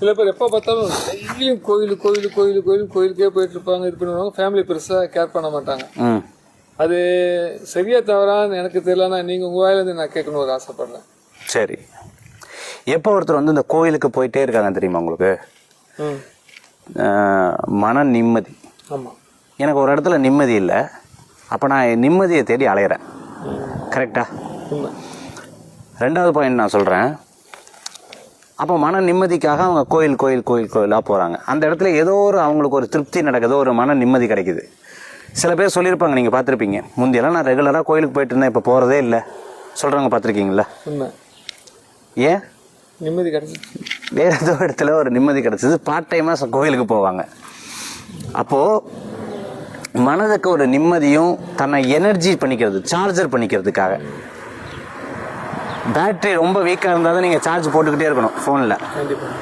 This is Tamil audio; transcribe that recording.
சில பேர் எப்போ பார்த்தாலும் டெய்லியும் கோயில் கோயில் கோயில் கோயில் கோயிலுக்கே போயிட்டு இருப்பாங்க. இது பண்ணுவாங்க. ஃபேமிலி பெருசாக கேர் பண்ண மாட்டாங்க. அது சரியா தவறான்னு எனக்கு தெரியலன்னா நீங்கள் உங்கள் வாயிலேருந்து நான் கேட்கணும் ஒரு ஆசைப்படுறேன். சரி. எப்போ ஒருத்தர் வந்து இந்த கோயிலுக்கு போயிட்டே இருக்காங்க தெரியுமா உங்களுக்கு? மன நிம்மதி. ஆமாம் எனக்கு ஒரு இடத்துல நிம்மதி இல்லை. அப்போ நான் நிம்மதியை தேடி அலையிறேன். கரெக்டா உண்மை. ரெண்டாவது பாயிண்ட் நான் சொல்கிறேன் அப்போ மன நிம்மதிக்காக அவங்க கோயில் கோயில் கோயில் கோயிலாக போகிறாங்க அந்த இடத்துல ஏதோ ஒரு அவங்களுக்கு ஒரு திருப்தி நடக்குது ஒரு மன நிம்மதி கிடைக்குது. சில பேர் சொல்லியிருப்பாங்க நீங்கள் பார்த்துருப்பீங்க. முந்தியெல்லாம் நான் ரெகுலராக கோயிலுக்கு போயிட்டு இருந்தேன் இப்போ போகிறதே இல்லை. சொல்கிறவங்க பார்த்துருக்கீங்களா ஏன்? நிம்மதி கிடைச்சிச்சு வேற ஏதோ இடத்துல ஒரு நிம்மதி கிடச்சிது பார்ட் டைமாக கோயிலுக்கு போவாங்க. அப்போது மனதுக்கு ஒரு நிம்மதியும் தன்னை எனர்ஜி பண்ணிக்கிறது சார்ஜர் பண்ணிக்கிறதுக்காக. பேட்டரி ரொம்ப வீக்காக இருந்தால் தான் நீங்கள் சார்ஜ் போட்டுக்கிட்டே இருக்கணும் ஃபோனில் கண்டிப்பாக